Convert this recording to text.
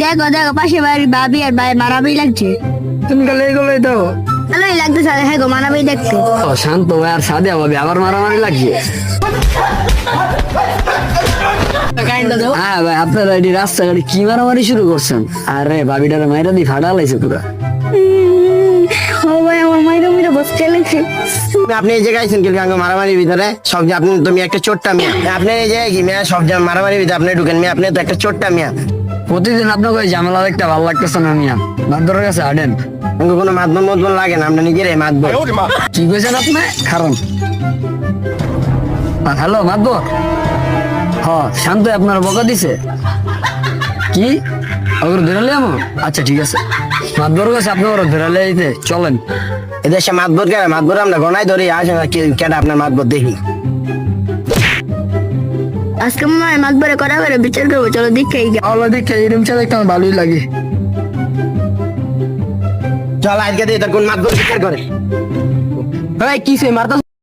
দেখো দেখো পাশে বাড়ি ভাবি আর ভাই মারামারি লাগছে। তুমি গেলে এগুলোই দাও। ভালোই আর হ্যাঁ গো মারামারি দেখতে। ও শান্ত ভাই আর সাদিয়া ভাবি আবার মারামারি লাগছে? হ্যাঁ ভাই আপনারা এটি রাস্তাঘাটে কি মারামারি শুরু করছেন? আরে ভাবিটারে মাইরা দি ফাটা লাইছে পুরা। ও ভাই আমার মাইরা মাইরা বসতে লাগছে। আপনি এই জায়গায় আইছেন কিলকাঙ্গ মারামারির ভিতরে? সব আপনি তুমি একটা চোট্টা মিয়া। আপনি এই জায়গায় কি মিয়া? সব যে মারামারির ভিতরে আপনি ঢুকেন মিয়া আপনি তো একটা চোট্টা মিয়া। প্রতিদিন আপনাকে ওই ঝামেলা দেখতে ভালো লাগতেছে না মিয়া? মাদ্দরের কাছে হাডেন আমাকে কোনো মাধ্যম মতন লাগে না আমরা নিজেরাই মাতবো কি কইছেন আপনি? কারণ হ্যালো মাদবর হ শান্ত আপনার বকা দিছে। কি? ওগুলো ধরে লিয়াম আচ্ছা ঠিক আছে। মাদবর কাছে আপনি ওরা ধরে লিয়াইতে চলেন। এদেশে মাতবর কে মাতবর আমরা গনাই ধরি আসেন আর কেটা আপনার মাতবর দেখি? আজকে মনে হয় মাছ বরে করা করে বিচার করব চলো দেখে আল্লাহ দেখে এরম চা দেখতে আমার ভালোই লাগে। চল আজকে দিয়ে তোর কোন ভরে বিচার করে। ভাই কি সে মারতা